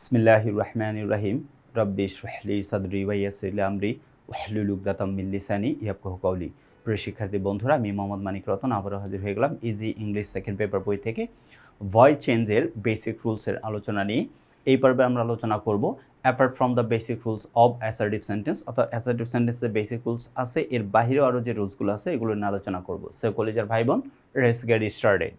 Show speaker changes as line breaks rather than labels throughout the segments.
বিসমিল্লাহ রহমান রাহিম রব্বি শহলি সদরি ওয়াইয়াসিল আমরি ওয়াহলুল উকদাতাম মিন লিসানি ইয়াফকাহু কাউলি প্রিয় শিক্ষার্থী, বন্ধুরা, আমি মোহাম্মদ মানিক রতন, আবারও হাজির হয়ে গেলাম ইজি ইংলিশ সেকেন্ড পেপার বই থেকে। ভয় চেঞ্জের বেসিক রুলসের আলোচনা নিয়ে। এই পর্বে আমরা আলোচনা করব apart from the basic rules of assertive sentence অর্থাৎ অ্যাসার্টিভ সেন্টেন্সের বেসিক রুলস আছে, এর বাহিরেও আরও যে রুলসগুলো আছে, এগুলো নিয়ে আলোচনা করব। সে কলেজের ভাই বোন রেস গেট স্টার্টেড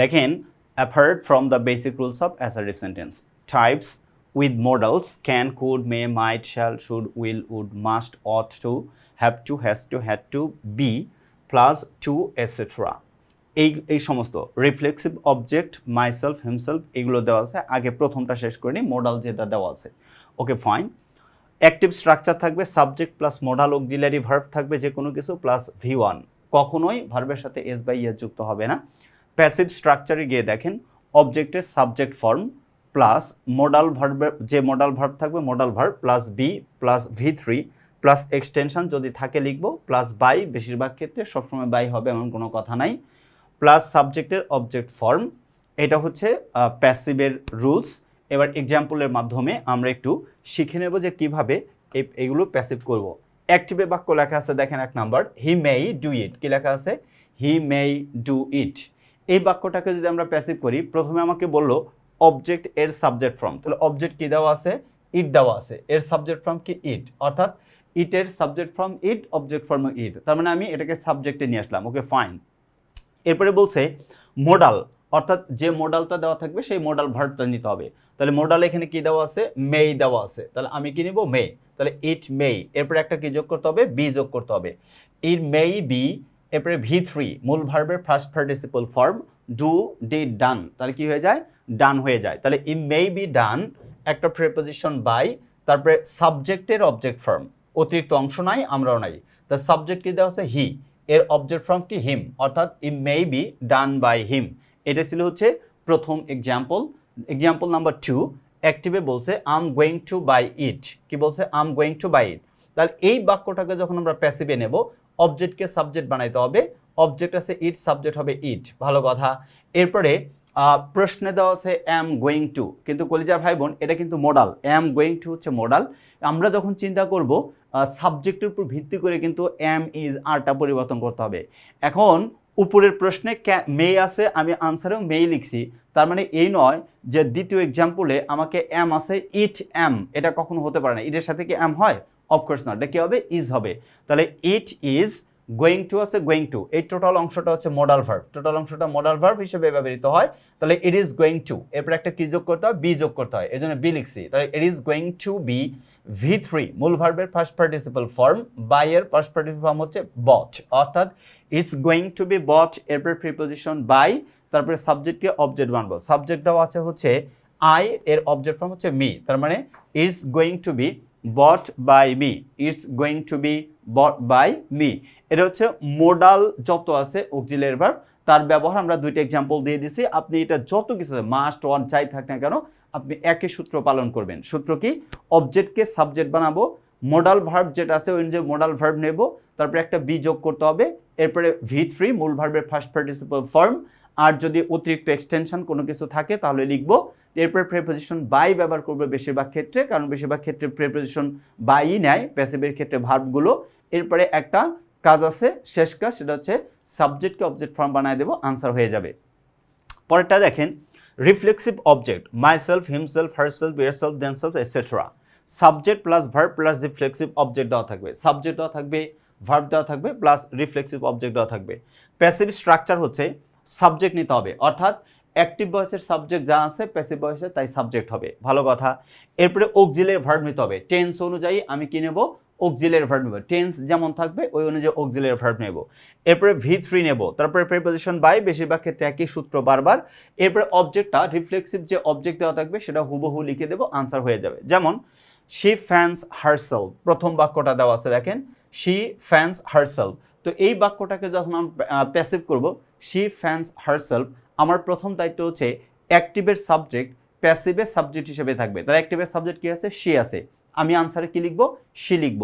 দেখেন apart from the basic rules of assertive sentence types with modals can, could, may, might, shall, should, will, would, must, ought to, have to, has to, had to, be, plus to, etc. এই এই সমস্ত reflexive object myself himself এগুলো দেওয়া আছে। আগে প্রথমটা শেষ করে নিই মোডাল যেটা দেওয়া আছে। ওকে ফাইন অ্যাক্টিভ স্ট্রাকচার থাকবে subject plus modal auxiliary verb থাকবে যে কোনো কিছু প্লাস ভি ওয়ান কখনোই ভার্বের সাথে এস বাই ইয়ে যুক্ত হবে না। প্যাসিভ স্ট্রাকচারে গিয়ে দেখেন অবজেক্টের সাবজেক্ট ফর্ম প্লাস মোডাল ভার্বের যে মোডাল ভার্ব থাকবে modal verb plus be plus V three plus extension যদি থাকে লিখব প্লাস বাই বেশিরভাগ ক্ষেত্রে সবসময় বাই হবে এমন কোনো কথা নাই। প্লাস সাবজেক্টের অবজেক্ট ফর্ম এটা হচ্ছে প্যাসিভের রুলস এবার এক্সাম্পলের মাধ্যমে আমরা একটু শিখে নেব যে কীভাবে এগুলো প্যাসিভ করব। অ্যাক্টিভে বাক্য লেখা আছে, দেখেন এক নাম্বার হি মেই ডু ইট কি লেখা আছে? হি মেই ডু ইট এই বাক্যটাকে যদি আমরা প্যাসিভ করি, প্রথমে আমাকে বলল অবজেক্ট এর সাবজেক্ট ফর্ম তাহলে অবজেক্ট কি দেওয়া আছে? ইট দেওয়া আছে। এর সাবজেক্ট ফর্ম কি ইট অর্থাৎ ইটের subject form it object form it তার মানে আমি এটাকে সাবজেক্টে নিয়ে আসলাম। ওকে ফাইন এরপরে বলছে মোডাল অর্থাৎ যে মোডালটা দেওয়া থাকবে, সেই মোডাল ভার্বটা নিতে হবে। তাহলে মোডাল এখানে কি দেওয়া আছে? মেই দেওয়া আছে। তাহলে আমি কি নিব? মে তাহলে ইট মেই এরপরে একটা কি যোগ করতে হবে? বি যোগ করতে হবে। ইট মেই বি এরপরে ভি থ্রি মূল ভার্বের first participle form do did done তাহলে কি হয়ে যায়? ডান হয়ে যায়। তাহলে ই মে বি ডান একটা প্রেপোজিশন বাই তারপরে সাবজেক্টের অবজেক্ট ফর্ম অতিরিক্ত অংশ নাই, আমরাও নাই। তা সাবজেক্ট কি দেওয়া হচ্ছে হি এর অবজেক্ট ফর্ম কি? হিম অর্থাৎ ই may be done by him এটা ছিল হচ্ছে প্রথম এক্সাম্পল এক্সাম্পল নাম্বার টু অ্যাক্টিভে বলছে I'm going to buy it কি বলছে? I'm going to buy it তাহলে এই বাক্যটাকে যখন আমরা প্যাসিভে নেব অবজেক্টকে সাবজেক্ট বানাইতে হবে। অবজেক্ট আছে ইট সাবজেক্ট হবে ইট ভালো কথা। এরপরে প্রশ্নে দেওয়া আছে অ্যাম গোয়িং টু কিন্তু কলিজার ভাই বোন এটা কিন্তু মডাল অ্যাম গোয়িং টু হচ্ছে মডাল আমরা যখন চিন্তা করব সাবজেক্টের উপর ভিত্তি করে কিন্তু অ্যাম ইজ আরটা পরিবর্তন করতে হবে। এখন, উপরের প্রশ্নে মেয়ে আছে, আমি আনসারেও মেয়ে লিখছি। তার মানে এই নয় যে দ্বিতীয় এক্সাম্পলে আমাকে অ্যাম আছে ইট অ্যাম এটা কখনো হতে পারে না। ইটের সাথে কি অ্যাম হয়? অফকোর্স নট এটা কী হবে? ইজ হবে। তাহলে ইট ইজ গোয়িং টু আছে গোয়িং টু এই টোটাল অংশটা হচ্ছে মডাল ভার্ব টোটাল অংশটা মডাল ভার্ব হিসেবে ব্যবহৃত হয়। তাহলে ইট ইজ গোয়িং টু এরপর একটা কি যোগ করতে হয়? বি যোগ করতে হয়। এই জন্য বি লিখছি। তাহলে it is going to be V three মূল ভার্বের ফার্স্ট পার্টিসিপাল ফর্ম বাই এর ফার্স্ট পার্টিসিপাল ফর্ম হচ্ছে বট অর্থাৎ it's going to be bought এরপর প্রিপোজিশন বাই তারপরে সাবজেক্টকে অবজেক্ট বানবো। সাবজেক্ট দেওয়া আছে হচ্ছে আই এর অবজেক্ট ফর্ম হচ্ছে মি তার মানে it's going to be bought by me it's going to be bought by me এটা হচ্ছে মোডাল যত আছে অক্সিলের ভার্ব তার ব্যবহার আমরা দুইটা এক্সাম্পল দিয়ে দিছি। আপনি এটা যত কিছু মাস্ট ওয়ান চাই থাক না কেন, আপনি একই সূত্র পালন করবেন। সূত্র কি? অবজেক্টকে সাবজেক্ট বানাবো মোডাল ভার্ব যেটা আছে, ওই অনুযায়ী মোডাল ভার্ব নেব, তারপরে একটা বি যোগ করতে হবে, এরপরে ভি থ্রি মূল ভার্বের ফার্স্ট পার্টিসিপাল ফর্ম আর যদি অতিরিক্ত এক্সটেনশন কোনো কিছু থাকে, তাহলে লিখব। এরপরে প্রেপোজিশন বাই ব্যবহার করবে বেশিরভাগ ক্ষেত্রে, কারণ বেশিরভাগ ক্ষেত্রে প্রেপোজিশন বাই নেয় প্যাসিভের ক্ষেত্রে ভার্বগুলো এরপরে একটা কাজ আছে, শেষ কাজ, সেটা হচ্ছে সাবজেক্টকে অবজেক্ট ফর্ম বানায় দেবো আনসার হয়ে যাবে। পরেরটা দেখেন reflexive object myself himself herself yourself themselves etcetera subject plus verb plus reflexive object দেওয়া থাকবে। সাবজেক্ট দেওয়া থাকবে ভার্ব দেওয়া থাকবে প্লাস রিফ্লেক্সিভ অবজেক্ট দেওয়া থাকবে। প্যাসিভ স্ট্রাকচার হচ্ছে সাবজেক্ট নিতে হবে। অর্থাৎ অ্যাক্টিভ ভয়েসের সাবজেক্ট যা আছে প্যাসিভ ভয়েসে তাই সাবজেক্ট হবে। ভালো কথা। এরপরে অক্সিলের ভার্ব নিতে হবে। টেন্স অনুযায়ী আমি কি নেব? অক্সিলের ভার্ব নেব। টেন্স যেমন থাকবে, ওই অনুযায়ী অক্সিলের ভার্ব নেব। এরপরে ভি থ্রি নেব। তারপরে প্রিপোজিশন বাই বেশিরভাগ ক্ষেত্রে একই সূত্র বারবার। এরপরে অবজেক্টটা রিফ্লেক্সিভ যে অবজেক্ট দেওয়া থাকবে, সেটা হুবহু লিখে দেবো আনসার হয়ে যাবে। যেমন শি ফ্যান্স হারসেল প্রথম বাক্যটা দেওয়া আছে, দেখেন। শি ফ্যান্স হারসেল তো এই বাক্যটাকে যখন আমি প্যাসিভ করব শি ফ্যান্স হারসেলফ আমার প্রথম দায়িত্ব হচ্ছে অ্যাক্টিভের সাবজেক্ট প্যাসিভের সাবজেক্ট হিসেবে থাকবে। তাহলে অ্যাক্টিভের সাবজেক্ট কী আছে? সে আছে। আমি আনসারে কী লিখব? সে লিখব।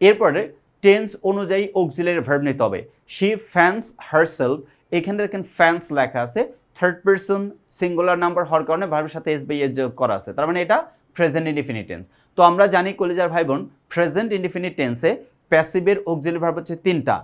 এরপরে টেন্স অনুযায়ী অক্সিলের ভার্ব নিতে হবে। শি ফ্যান্স হারসেলফ এখানে দেখেন ফ্যান্স লেখা আছে। থার্ড পার্সন সিঙ্গুলার নাম্বার হওয়ার কারণে ভার্বের সাথে এস বাই যোগ করা আছে। তার মানে এটা প্রেজেন্ট ইনডিফিনিট টেন্স তো আমরা জানি কলেজার ভাই বোন প্রেজেন্ট ইনডিফিনিট টেন্সে প্যাসিভের অক্সিলারি ভার্ব হচ্ছে তিনটা।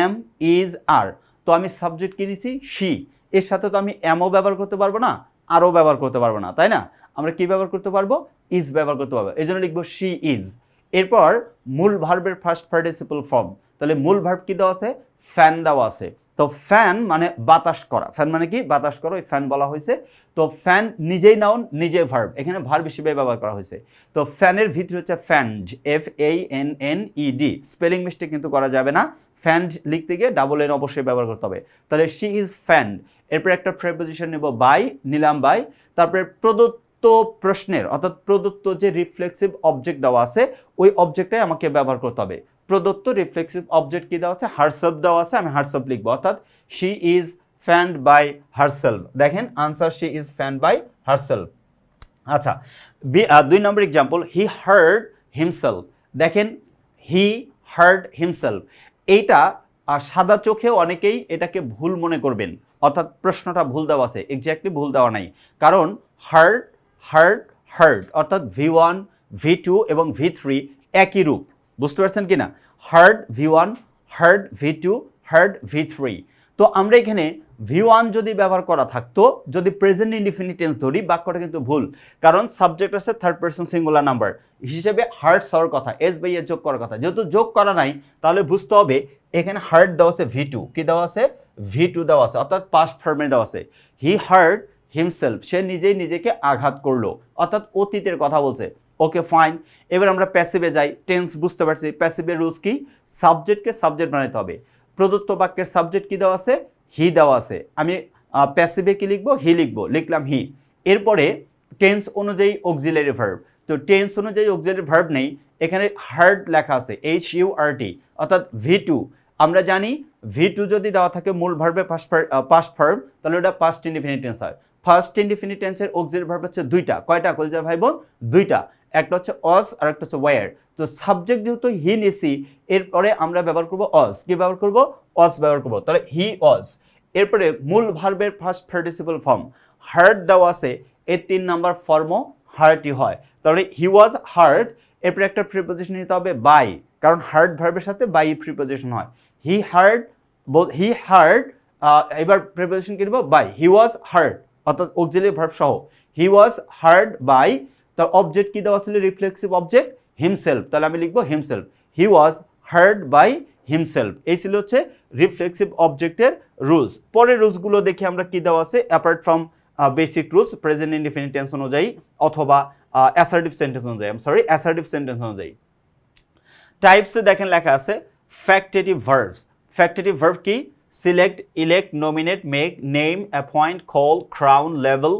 এম ইজ আর তো আমি সাবজেক্ট কি নিছি? শি এর সাথে তো আমি এমও ব্যবহার করতে পারব না আরও ব্যবহার করতে পারব না, তাই না? আমরা কি ব্যবহার করতে পারব? ইজ ব্যবহার করতে পারব। এই জন্য লিখব শি ইজ এরপর মূল ভার্বের ফার্স্ট পার্টিসিপল ফর্ম তাহলে মূল ভার্ব কি দেওয়া আছে? ফ্যান দেওয়া আছে। তো ফ্যান মানে বাতাস করা। ফ্যান মানে কি? বাতাস করো, ওই ফ্যান বলা হয়েছে। তো ফ্যান নিজেই নাউন নিজে ভার্ব এখানে ভার্ব হিসেবে ব্যবহার করা হয়েছে। তো ফ্যানের ভিতরে হচ্ছে fan F A N N E D spelling mistake কিন্তু করা যাবে না। ফ্যান্ড লিখতে গিয়ে ডাবল এন অবশ্যই ব্যবহার করতে হবে। তাহলে শি ইজ ফ্যান্ড এরপর একটা প্রেপোজিশন নেব বাই নিলাম বাই তারপরে প্রদত্ত প্রশ্নের, অর্থাৎ প্রদত্ত যে রিফ্লেক্সিভ অবজেক্ট দেওয়া আছে, ওই অবজেক্টটাই আমাকে ব্যবহার করতে হবে। প্রদত্ত রিফ্লেক্সিভ অবজেক্ট কি দেওয়া আছে? হারসেলফ দেওয়া আছে, আমি হারসেলফ লিখব। অর্থাৎ she is fanned by herself দেখেন answer she is fanned by herself আচ্ছা বি দুই নম্বর এক্সাম্পল হি হার্ড হিমসেলফ দেখেন হি হার্ড হিমসেলফ এইটা সাদা চোখেও অনেকেই এটাকে ভুল মনে করবেন। অর্থাৎ প্রশ্নটা ভুল দেওয়া আছে এক্স্যাক্টলি ভুল দেওয়া নাই। কারণ হার্ড হার্ড হার্ড অর্থাৎ ভি ওয়ান ভি টু এবং ভি থ্রি একই রূপ। বুঝতে পারছেন কি না hurt V one hurt V two hurt V three তো আমরা এখানে ভি ওয়ান যদি ব্যবহার করা থাকতো, যদি প্রেজেন্ট ইনডিফিনিট টেন্স ধরি, বাক্যটা কিন্তু ভুল। কারণ সাবজেক্ট আছে থার্ড পার্সন সিঙ্গুলার নাম্বার হিসেবে হার্ট হওয়ার কথা এস বাই এ যোগ করার কথা। যেহেতু যোগ করা নাই, তাহলে বুঝতে হবে, এখানে হার্ট দেওয়া আছে ভি টু কি দেওয়া আছে? ভি টু দেওয়া আছে। অর্থাৎ পাস্ট ফর্মে দেওয়া আছে। হি হার্ট হিমসেলফ সে নিজেই নিজেকে আঘাত করল। অর্থাৎ অতীতের কথা বলছে। ওকে ফাইন এবার আমরা প্যাসিভে যাই। টেন্স বুঝতে পারছি। প্যাসিভের রুলস কি? সাবজেক্টকে সাবজেক্ট বানাতে হবে। প্রদত্ত বাক্যের সাবজেক্ট কি দেওয়া আছে? হি দেওয়া আছে। আমি প্যাসিভে কি লিখব হি লিখব, লিখলাম হি এরপরে টেন্স অনুযায়ী অক্সিলারি ভার্ব তো টেন্স অনুযায়ী অক্সিলারি ভার্ব নেই, এখানে হার্ড লেখা আছে এইচ ইউ আর টি অর্থাৎ ভি টু আমরা জানি ভি টু যদি দেওয়া থাকে মূল ভার্বে পাস্ট ভার্ব তাহলে ওটা পাস্ট ইনডিফিনিট টেন্স হয়। ফার্স্ট ইনডিফিনিট টেন্সের অক্সিলারি ভার্ব হচ্ছে দুইটা। কয়টা? কলজার ভাই বোন দুইটা। একটা হচ্ছে অস আর একটা হচ্ছে ওয়ার তো সাবজেক্ট যেহেতু হি নিছি, এরপরে আমরা ব্যবহার করব অস কি ব্যবহার করব? অস ব্যবহার করব। তাহলে হি অস এরপরে মূল ভার্বের ফার্স্ট পার্টিসিপল ফর্ম হার্ট দেওয়া আছে এর তিন নাম্বার ফর্মও হার্টই হয়। তাহলে হি ওয়াজ হার্ট এরপরে একটা প্রিপোজিশন নিতে হবে বাই কারণ হার্ট ভার্বের সাথে বাই প্রিপোজিশন হয়। হি হার্ট হি হার্ট এবার প্রিপোজিশন কি দেবো? বাই হি ওয়াজ হার্ট অর্থাৎ অক্সিলারি ভার্ব সহ। হি ওয়াজ হার্ড বাই তার অবজেক্ট কি দেওয়া ছিল? রিফ্লেক্সিভ অবজেক্ট হিমসেলফ তাহলে আমি লিখব himself he was hurt by himself এই ছিল হচ্ছে রিফ্লেক্সিভ অবজেক্টের রুলস পরের রুলসগুলো দেখে আমরা কি দেওয়া আছে apart from basic rules present indefinite tense অনুযায়ী অথবা অ্যাসার্টিভ সেন্টেন্স অনুযায়ী সরি অ্যাসার্টিভ সেন্টেন্স অনুযায়ী। টাইপসে দেখেন লেখা আছে ফ্যাক্টেটিভ ভার্বস ফ্যাক্টেটিভ ভার্ব কি? Select elect nominate make name appoint call crown level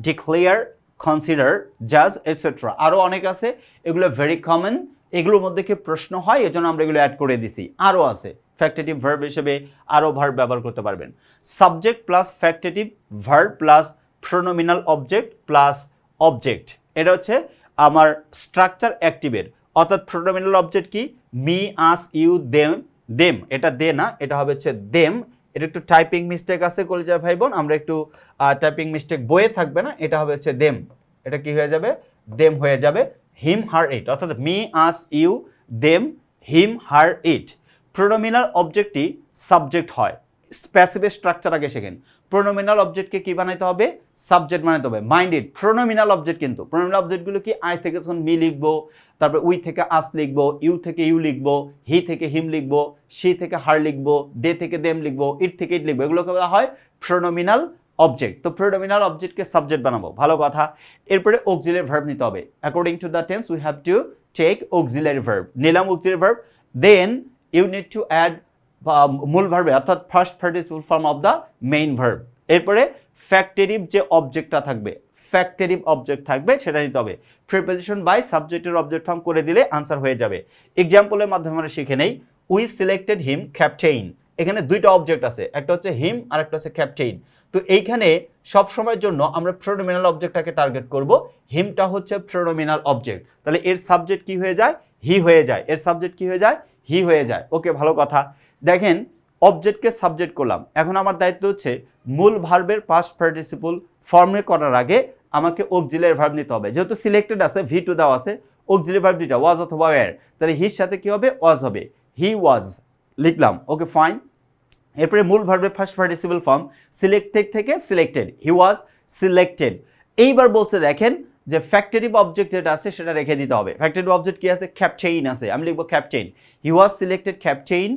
declare consider জাজ এটসেট্রা আরও অনেক আছে, এগুলো ভেরি কমন এগুলোর মধ্যে কি প্রশ্ন হয়? এজন্য আমরা এগুলো অ্যাড করে দিছি। আরও আছে ফ্যাক্টেটিভ ভার্ব হিসেবে আরও ভার্ব ব্যবহার করতে পারবেন। Subject plus factitive verb plus pronominal object plus object এটা হচ্ছে আমার স্ট্রাকচার অ্যাক্টিভের অর্থাৎ প্রোনোমিনাল অবজেক্ট কি? Me us you them them এটা দে না, এটা হবে হচ্ছে দেম এটা একটু টাইপিং মিস্টেক আছে, কলেজার ভাই বোন আমরা একটু টাইপিং মিস্টেক বইয়ে থাকবে না, এটা হবে হচ্ছে দেম এটা কি হয়ে যাবে? দেম হয়ে যাবে। হিম হার ইট অর্থাৎ me us you them him her it pronominal অবজেক্টটি subject হয়। স্পেসিফিক স্ট্রাকচার আগে শেখেন। প্রোনোমিনাল অবজেক্টকে কি বানাইতে হবে? সাবজেক্ট বানাইতে হবে। মাইন্ডেড প্রোনোমিনাল অবজেক্ট কিন্তু। প্রোনোমিনাল অবজেক্টগুলো কি? আই থেকে তখন মি লিখব, তারপর উই থেকে আস লিখব ইউ থেকে ইউ লিখব হি থেকে হিম লিখব সি থেকে হার লিখব দে থেকে দেম লিখব ইট থেকে ইট লিখব। এগুলোকে বলা হয় প্রোনোমিনাল অবজেক্ট তো প্রেডোমিনাল অবজেক্টকে সাবজেক্ট বানাবো, ভালো কথা। এরপরে অক্সিলারি ভার্ব নিতে হবে। According to the tense we have to take auxiliary verb নিলাম auxiliary verb then you need to add মূল ভার্বে অর্থাৎ first participle form of the main verb এরপরে ফ্যাক্টেরিভ যে অবজেক্টটা থাকবে ফ্যাক্টেরিভ অবজেক্ট থাকবে, সেটা নিতে হবে। প্রিপোজিশন বাই সাবজেক্টের অবজেক্ট ফর্ম করে দিলে আনসার হয়ে যাবে। এক্সাম্পলের মাধ্যমে আমরা শিখে নেই। উই সিলেক্টেড হিম ক্যাপটেইন এখানে দুইটা অবজেক্ট আছে, একটা হচ্ছে হিম আর একটা হচ্ছে ক্যাপটেইন তো এইখানে সব সময়ের জন্য আমরা প্রোনোমিনাল অবজেক্টটাকে টার্গেট করব হিমটা হচ্ছে প্রোনোমিনাল অবজেক্ট তাহলে এর সাবজেক্ট কি হয়ে যায়? হি হয়ে যায়। এর সাবজেক্ট কি হয়ে যায়? হি হয়ে যায়। ওকে ভালো কথা। দেখেন অবজেক্টকে সাবজেক্ট করলাম। এখন আমার দায়িত্ব হচ্ছে মূল ভার্বের পাস্ট পার্টিসিপল ফর্মে করার আগে আমাকে অক্সিলারি ভার্ব নিতে হবে। যেহেতু সিলেক্টেড আছে ভি টু দেওয়া আছে অক্সিলারি ভার্ব দুইটা ওয়াজ অথবা ওয়ার তাহলে হির সাথে কি হবে? ওয়াজ হবে। হি ওয়াজ লিখলাম। ওকে ফাইন এরপরে মূল ভার্বের ফার্স্ট পার্টিসিপল ফর্ম সিলেক্টেড থেকে সিলেক্টেড হি ওয়াজ সিলেক্টেড এইবার বলছে, দেখেন যে ফ্যাক্টরিভ অবজেক্ট যেটা আছে, সেটা রেখে দিতে হবে। ফ্যাক্টরিভ অবজেক্ট কি আছে? ক্যাপচেইন আছে। আমি লিখব captain he was selected captain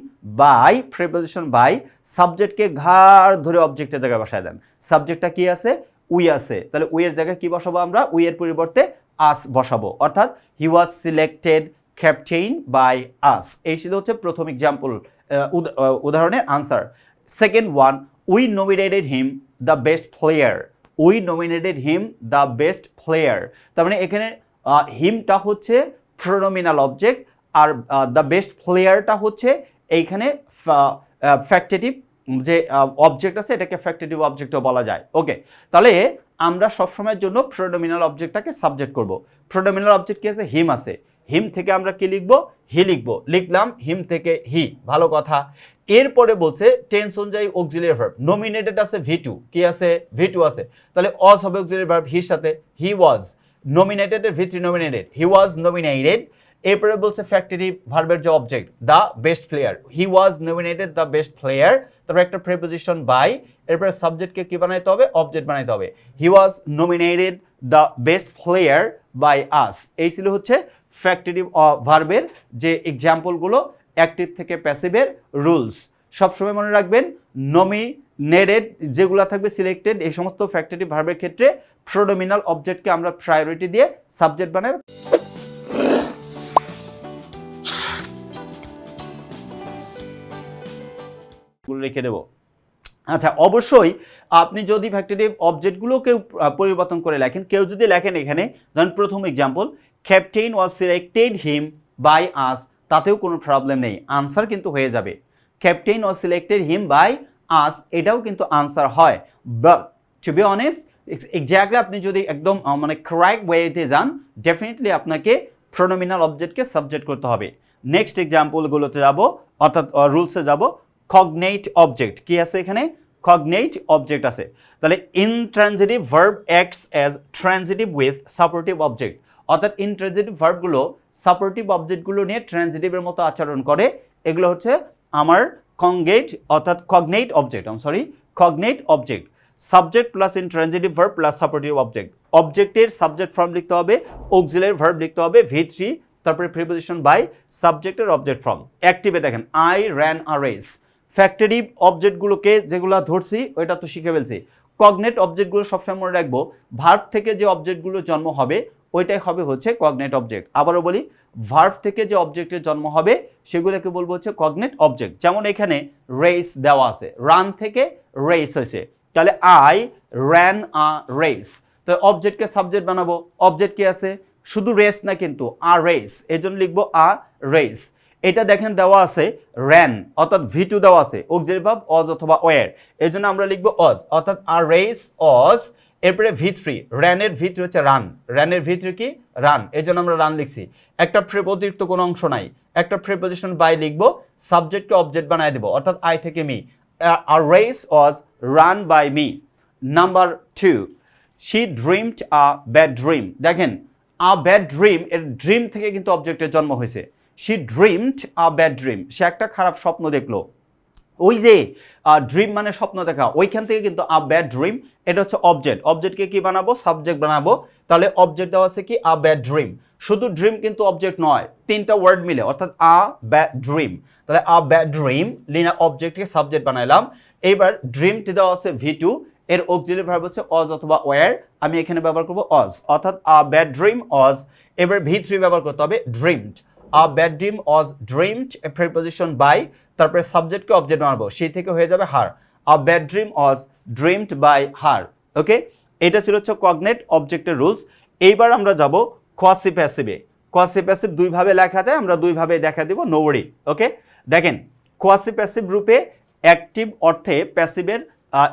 by preposition by সাবজেক্টকে ঘাড় ধরে অবজেক্টের জায়গায় বসায় দেন। সাবজেক্টটা কি আছে? উই আছে। তাহলে উই এর জায়গায় কি বসাবো আমরা? উই এর পরিবর্তে আস বসাবো। অর্থাৎ he was selected captain by us এই ছিল হচ্ছে প্রথম এক্সাম্পল উদাহরণের answer second one we nominated him the best player we nominated him the best player তার মানে এখানে হিমটা হচ্ছে প্রোনোমিনাল অবজেক্ট আর দ্য বেস্ট প্লেয়ারটা হচ্ছে এইখানে ফ্যাক্টেটিভ যে অবজেক্ট আছে এটাকে ফ্যাক্টেটিভ অবজেক্টও বলা যায়। ওকে তাহলে আমরা সবসময়ের জন্য প্রোনোমিনাল অবজেক্টটাকে সাবজেক্ট করব। প্রোনোমিনাল অবজেক্ট কি আছে? হিম আছে। হিম থেকে আমরা কি লিখব? হি লিখব। লিখলাম হিম থেকে হি। ভালো কথা। এরপরে বলছে টেন্স অনুযায়ী অক্সিলিয়ারি ভার্ব। নমিনেটেড আছে ভি টু কি আছে? ভি টু আছে। তাহলে অজ হবে অক্সিলিয়ারি ভার্ব হির সাথে। He was nominated V three nominated he was nominated এরপরে বলছে ফ্যাক্টরি ভার্বের যে object the best player he was nominated the best player তারপরে একটা প্রেপোজিশন বাই এরপরে সাবজেক্টকে কি বানাইতে হবে? অবজেক্ট বানাইতে হবে। He was nominated the best player by us এই ছিল হচ্ছে ফ্যাক্টরি ভার্বের যে এক্সাম্পলগুলো অ্যাক্টিভ থেকে প্যাসিভের রুলস সবসময় মনে রাখবেন নমিনেটেড যেগুলো থাকবে সিলেক্টেড এই সমস্ত ফ্যাক্টরি ভার্বের ক্ষেত্রে প্রোডোমিনাল অবজেক্টকে আমরা প্রায়োরিটি দিয়ে সাবজেক্ট বানাই। রেখে দেবো। আচ্ছা অবশ্যই আপনি যদি ফ্যাক্টরি অবজেক্টগুলোকে পরিবর্তন করে লেখেন, কেউ যদি লেখেন এখানে, ধরেন প্রথম example captain was selected him by us তাতেও কোনো প্রবলেম নেই। আনসার কিন্তু হয়ে যাবে। Captain was selected him by us এটাও কিন্তু আনসার হয়। But to be honest exactly আপনি যদি একদম মানে ক্রাইক ওয়েতে যান ডেফিনেটলি আপনাকে প্রোনোমিনাল অবজেক্টকে সাবজেক্ট করতে হবে। নেক্সট এক্সাম্পলগুলোতে যাব, অর্থাৎ রুলসে যাব। কগনেট অবজেক্ট কি আছে এখানে? কগনেট অবজেক্ট আছে। তাহলে intransitive verb acts as transitive with supportive object অর্থাৎ ইনট্রানজিটিভ ভার্বগুলো সাপোর্টিভ অবজেক্টগুলো নিয়ে ট্রানজিটিভের মতো আচরণ করে। এগুলো হচ্ছে আমার কংগেট অর্থাৎ cognate object um sorry cognate object subject plus intransitive verb plus supportive object অবজেক্টের সাবজেক্ট ফর্ম লিখতে হবে অক্সিলারি ভার্ব লিখতে হবে ভি থ্রি তারপরে প্রিপোজিশন বাই সাবজেক্টের অবজেক্ট ফর্ম অ্যাক্টিভে দেখেন I ran a race factitive অবজেক্টগুলোকে যেগুলো ধরছি, ওইটা তো শিখে ফেলছি। কগনেট অবজেক্টগুলো সবসময় মনে রাখব ভার্ব থেকে যে অবজেক্টগুলো জন্ম হবে ওইটাই হবে হচ্ছে কগনেট অবজেক্ট আবারও বলি ভার্ভ থেকে যে অবজেক্টের জন্ম হবে, সেগুলোকে বলব হচ্ছে কগনেট অবজেক্ট যেমন এখানে রেস দেওয়া আছে রান থেকে রেস হয়েছে। তাহলে আই র্যান আ রেস তো অবজেক্টকে সাবজেক্ট বানাবো। অবজেক্ট কি আছে? শুধু রেস না কিন্তু আ রেস এই জন্য লিখব আ রেস এটা দেখেন দেওয়া আছে র্যান অর্থাৎ ভি টু দেওয়া আছে অজ অথবা ওয়ার এই জন্য আমরা লিখব অজ অর্থাৎ আ রেস অজ এরপরে ভি থ্রি র্যানের ভি থ্রি হচ্ছে রান র্যানের ভি থ্রি কি? রান এই জন্য আমরা রান লিখছি। একটা ফ্রেপ অতিরিক্ত কোনো অংশ নাই। একটা প্রিপোজিশন বাই লিখব সাবজেক্টকে অবজেক্ট বানায় দেবো, অর্থাৎ আই থেকে me R race was run by me number two she dreamed a bad dream দেখেন আ ব্যাড ড্রিম এর ড্রিম থেকে কিন্তু অবজেক্টের জন্ম হয়েছে। She dreamed a bad dream সে একটা খারাপ স্বপ্ন দেখল। ওই যে ড্রিম মানে স্বপ্ন দেখা। ওইখান থেকে কিন্তু আ ব্যাড ড্রিম এটা হচ্ছে অবজেক্ট অবজেক্টকে কি বানাবো? সাবজেক্ট বানাবো। তাহলে অবজেক্ট দেওয়া আছে কি? আ ব্যাড ড্রিম শুধু ড্রিম কিন্তু অবজেক্ট নয়, তিনটা ওয়ার্ড মিলে, অর্থাৎ আ ব্যাড ড্রিম তাহলে আ ব্যাড ড্রিম লিনা অবজেক্টকে সাবজেক্ট বানাইলাম। এবার ড্রিমটি দেওয়া আছে ভি টু এর অক্সিলারি ভার্ব হচ্ছে অজ অথবা ওয়ার আমি এখানে ব্যবহার করব অজ অর্থাৎ আ ব্যাড ড্রিম অজ এবার ভি থ্রি ব্যবহার করতে হবে dreamed a bad dream was dreamed a preposition by তারপরে সাবজেক্টকে অবজেক্ট বানাবো, সেই থেকে হয়ে যাবে her. A bad dream was dreamed by her okay এটা ছিল হচ্ছে কগনেট অবজেক্টের রুলস এইবার আমরা যাব কোয়াসি প্যাসিভে কোয়াসি প্যাসিভ দুইভাবে লেখা যায়, আমরা দুইভাবে দেখা দিব নোওয়ারি ওকে দেখেন কোয়াসি প্যাসিভ রূপে অ্যাক্টিভ অর্থে প্যাসিভের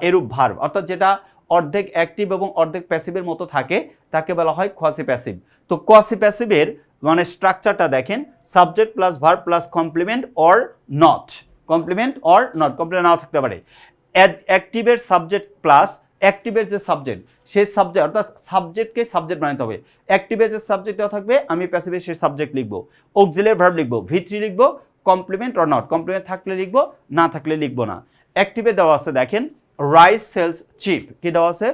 এরূপ ভার্ব অর্থাৎ যেটা অর্ধেক অ্যাক্টিভ এবং অর্ধেক প্যাসিভের মতো থাকে, তাকে বলা হয় কোয়াসি প্যাসিভ তো কোয়াসি প্যাসিভের মানে স্ট্রাকচারটা দেখেন subject plus verb plus complement or not complement or not complement নাও থাকতে পারে। অ্যাক্টিভের সাবজেক্ট প্লাস অ্যাক্টিভের যে সাবজেক্ট সেই সাবজেক্ট অর্থাৎ সাবজেক্টকে সাবজেক্ট বানাতে হবে। অ্যাক্টিভের যে সাবজেক্ট দেওয়া থাকবে, আমি প্যাসিভের সেই সাবজেক্ট লিখব। অক্সিলের ভার্ব লিখব ভি থ্রি লিখব কমপ্লিমেন্ট অর নট কমপ্লিমেন্ট থাকলে লিখব, না থাকলে লিখব না। অ্যাক্টিভে দেওয়া আছে দেখেন রাইস সেলস চিপ কি দেওয়া আছে?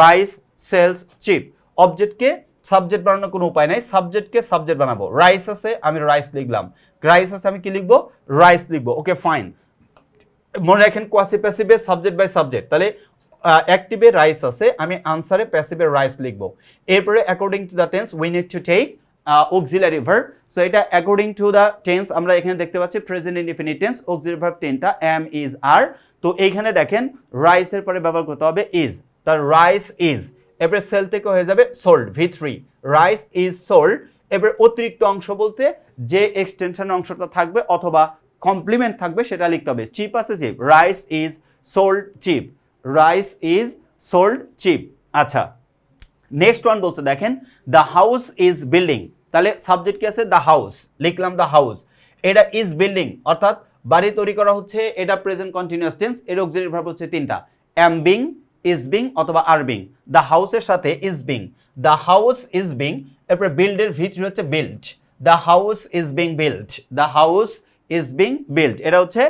রাইস সেলস চিপ অবজেক্টকে সাবজেক্ট বানানোর কোনো উপায় নাই। সাবজেক্টকে সাবজেক্ট বানাবো। রাইস আছে, আমি রাইস লিখলাম। রাইস আছে, আমি কি লিখব? রাইস লিখব। ওকে ফাইন মনে রাখেন কোয়াসি প্যাসিভে সাবজেক্ট বাই সাবজেক্ট তাহলে অ্যাক্টিভে রাইস আছে, আমি আনসারে প্যাসিভে রাইস লিখব। এরপরে according to the tense we need to take auxiliary verb so এটা অ্যাকর্ডিং টু দ্য টেন্স আমরা এখানে দেখতে পাচ্ছি present indefinite tense auxiliary verb তিনটা এম ইজ আর তো এইখানে দেখেন রাইসের পরে ব্যবহার করতে হবে ইজ তার রাইস ইজ এবারে সেল থেকে হয়ে যাবে sold V three rice is sold এবার অতিরিক্ত অংশ বলতে যে এক্সটেনশন অংশটা থাকবে অথবা কমপ্লিমেন্ট থাকবে সেটা লিখতে হবে। চিপ আছে cheap rice is sold cheap rice is sold cheap আচ্ছা নেক্সট ওয়ান বলছে, দেখেন দ্য হাউস ইজ বিল্ডিং তাহলে সাবজেক্ট কি আছে? দ্য হাউস লিখলাম দ্য হাউস এটা ইজ বিল্ডিং অর্থাৎ বাড়ি তৈরি করা হচ্ছে, এটা প্রেজেন্ট কন্টিনিউয়াস টেন্স এর অক্সিলারি ভার্ব হচ্ছে তিনটা। অ্যাম ইজ বিং অথবা আর বিং দ্য হাউসের সাথে is being the house is being এরপরে বিল্ডের ভিতরে হচ্ছে build the house is being build the house is being build এটা হচ্ছে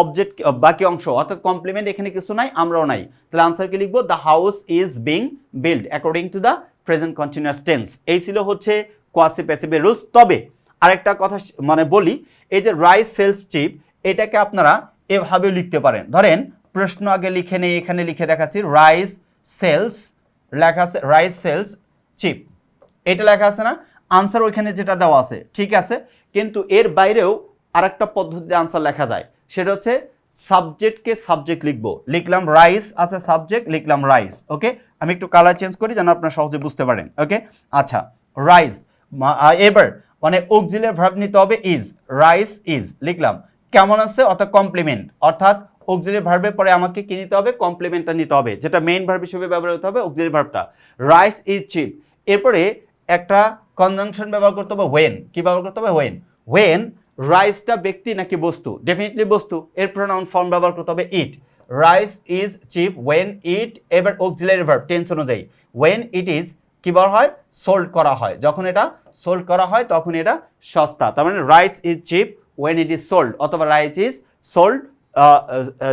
অবজেক্ট বাকি অংশ। অর্থাৎ কমপ্লিমেন্ট এখানে কিছু নাই, আমরাও নাই। তাহলে আনসার কি লিখব? The house is being build according to the present continuous tense এই ছিল হচ্ছে কোয়াসি প্যাসিভের রুলস তবে আরেকটা কথা মানে বলি, এই যে রাইস সেলস চিপ এটাকে আপনারা এভাবেও লিখতে পারেন। ধরেন প্রশ্ন আগে লিখে নেই, এখানে লিখে দেখাচ্ছি রাইস সেলস লেখা আছে রাইস সেলস চিপ এটা লেখা আছে না? আনসার ওইখানে যেটা দেওয়া আছে, ঠিক আছে? কিন্তু এর বাইরেও আরেকটা পদ্ধতিতে আনসার লেখা যায়। সেটা হচ্ছে সাবজেক্টকে সাবজেক্ট লিখব। লিখলাম রাইস আছে সাবজেক্ট লিখলাম রাইস ওকে আমি একটু কালার চেঞ্জ করি যেন আপনারা সহজে বুঝতে পারেন ওকে আচ্ছা রাইস এবার মানে অক্সিলের ভার্ব নিতে হবে ইজ রাইস ইজ লিখলাম। কেমন আছে? অর্থাৎ কমপ্লিমেন্ট অর্থাৎ অক্সিলারি ভার্বের পরে আমাকে কি নিতে হবে? কমপ্লিমেন্টটা নিতে হবে। যেটা মেইন ভার্ব হিসেবে ব্যবহার হতে হবে অক্সিলারি ভার্বটা। রাইস ইজ চিপ এরপরে একটা কনজাংশন ব্যবহার করতে হবে ওয়েন কি ব্যবহার করতে হবে? ওয়েন ওয়েন রাইসটা ব্যক্তি নাকি বস্তু? ডেফিনেটলি বস্তু। এর প্রোনাউন ফর্ম ব্যবহার করতে হবে it rice is cheap when it এবার অক্সিলারি ভার্ব টেন্স অনুযায়ী। ওয়েন ইট ইজ কি বলা হয়? সোল্ড করা হয়। যখন এটা সোল্ড করা হয়, তখন এটা সস্তা। তার মানে rice is cheap when it is sold অথবা রাইস ইজ সোল্ড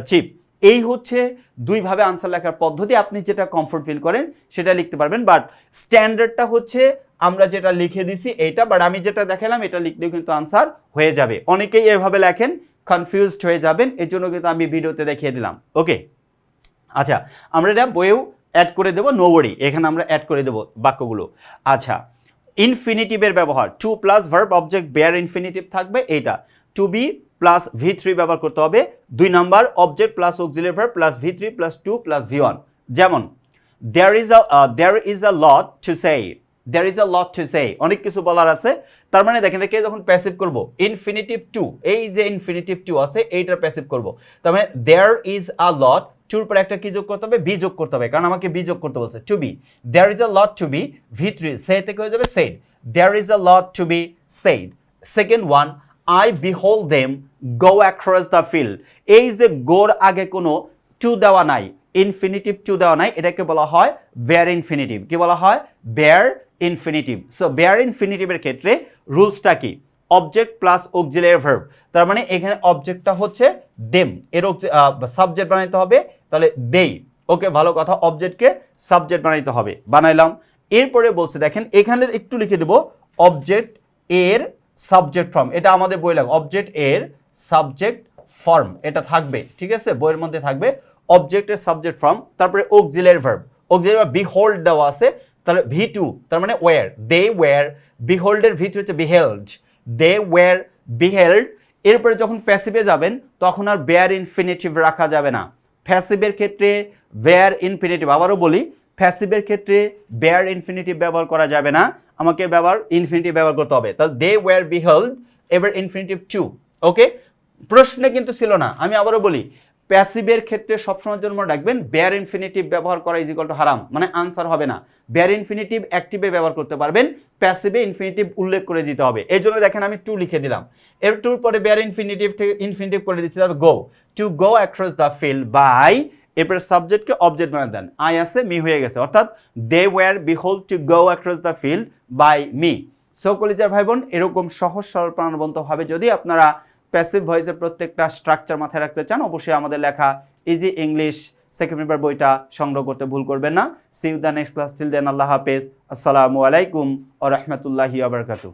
চিপ এই হচ্ছে দুইভাবে আনসার লেখার পদ্ধতি। আপনি যেটা কমফোর্ট ফিল করেন, সেটা লিখতে পারবেন। বাট স্ট্যান্ডার্ডটা হচ্ছে, আমরা যেটা লিখে দিছি এটা বাট আমি যেটা দেখালাম, এটা লিখলেও কিন্তু আনসার হয়ে যাবে। অনেকেই এভাবে লেখেন কনফিউজড হয়ে যাবেন। এর জন্য কিন্তু আমি ভিডিওতে দেখিয়ে দিলাম। ওকে আচ্ছা আমরা এটা বইয়েও অ্যাড করে দেবো। নোবড়ি এখানে আমরা অ্যাড করে দেবো বাক্যগুলো। আচ্ছা ইনফিনিটিভের ব্যবহার। To plus verb object bare infinitive থাকবে, এইটা। To be plus V three ব্যবহার করতে হবে। দুই number object plus auxiliary verb plus V three plus to plus V one যেমন there is a there is a lot to say there is a lot to say অনেক কিছু বলার আছে। তার মানে দেখেন একে যখন প্যাসিভ করব ইনফিনিটিভ টু এই যে ইনফিনিটিভ টু আছে, এইটার প্যাসিভ করব। তার মানে দেয়ার ইজ আ লট টুর পরে একটা কি যোগ করতে হবে? বি যোগ করতে হবে। কারণ আমাকে বি যোগ করতে বলছে to be there is a lot to be V three say থেকে হয়ে যাবে? Said there is a lot to be said second one I behold them go across the field এই যে গোর আগে কোনো টু দেওয়া নাই ইনফিনিটিভ টু দেওয়া নাই, এটাকে বলা হয় বেয়ার ইনফিনিটিভ কি বলা হয়? বেয়ার ইনফিনিটিভ সো বেয়ার ইনফিনিটিভের ক্ষেত্রে রুলসটা কি? অবজেক্ট প্লাস অক্সিলারি ভার্ব তার মানে এখানে অবজেক্টটা হচ্ছে দেম এর সাবজেক্ট বানাইতে হবে, তাহলে দেই ওকে, ভালো কথা অবজেক্টকে সাবজেক্ট বানাইতে হবে। বানাইলাম। এরপরে বলছে, দেখেন, এখানে একটু লিখে দেব অবজেক্ট এর সাবজেক্ট ফর্ম, এটা আমাদের বই লাগে অবজেক্ট এর সাবজেক্ট ফর্ম, এটা থাকবে, ঠিক আছে? বইয়ের মধ্যে থাকবে অবজেক্টের সাবজেক্ট ফর্ম, তারপরে auxiliary verb auxiliary verb behold দেওয়া আছে তাহলে ভি টু, তার মানে ওয়ার দে ওয়ার বিহোল্ডের ভি টু হচ্ছে বিহেল্ড দে ওয়ার বিহেল্ড এরপরে যখন প্যাসিভে যাবেন, তখন আর বেয়ার ইনফিনিটিভ রাখা যাবে না। প্যাসিভের ক্ষেত্রে বেয়ার ইনফিনিটিভ আবারও বলি প্যাসিভের ক্ষেত্রে বেয়ার ইনফিনিটিভ ব্যবহার করা যাবে না আমাকে ব্যবহার ইনফিনিটিভ ব্যবহার করতে হবে। তাহলে দে ওয়ার বিহেল্ড এবার ইনফিনিটিভ টু ওকে প্রশ্নে কিন্তু ছিল না, আমি আবারও বলি প্যাসিভের ক্ষেত্রে সবসময়ের জন্য রাখবেন বেয়ার ইনফিনিটিভ ব্যবহার করা ইজ ইকাল টু হারাম মানে আনসার হবে না। বেয়ার ইনফিনিটিভ অ্যাক্টিভে ব্যবহার করতে পারবেন প্যাসিভে ইনফিনিটিভ উল্লেখ করে দিতে হবে। এই জন্য দেখেন আমি টু লিখে দিলাম। এর টুর পরে বেয়ার ইনফিনিটিভ থেকে ইনফিনিটিভ করে দিচ্ছি go to go across the field by এরপরে সাবজেক্টকে অবজেক্ট বানিয়ে দেন। আই আছে মি হয়ে গেছে। অর্থাৎ they were behold to go across the field by me so কলিজার ভাই বোন এরকম সহজ সরল প্রাণবন্ত হবে যদি আপনারা প্যাসিভ ভয়েসের প্রত্যেকটা স্ট্রাকচার মাথায় রাখতে চান, অবশ্যই আমাদের লেখা ইজি ইংলিশ সেকেন্ড পেপার বইটা সংগ্রহ করতে ভুল করবেন না। See you the next class till then আল্লাহ হাফেজ। আসসালামু আলাইকুম ও রহমতুল্লাহি আবরকাতু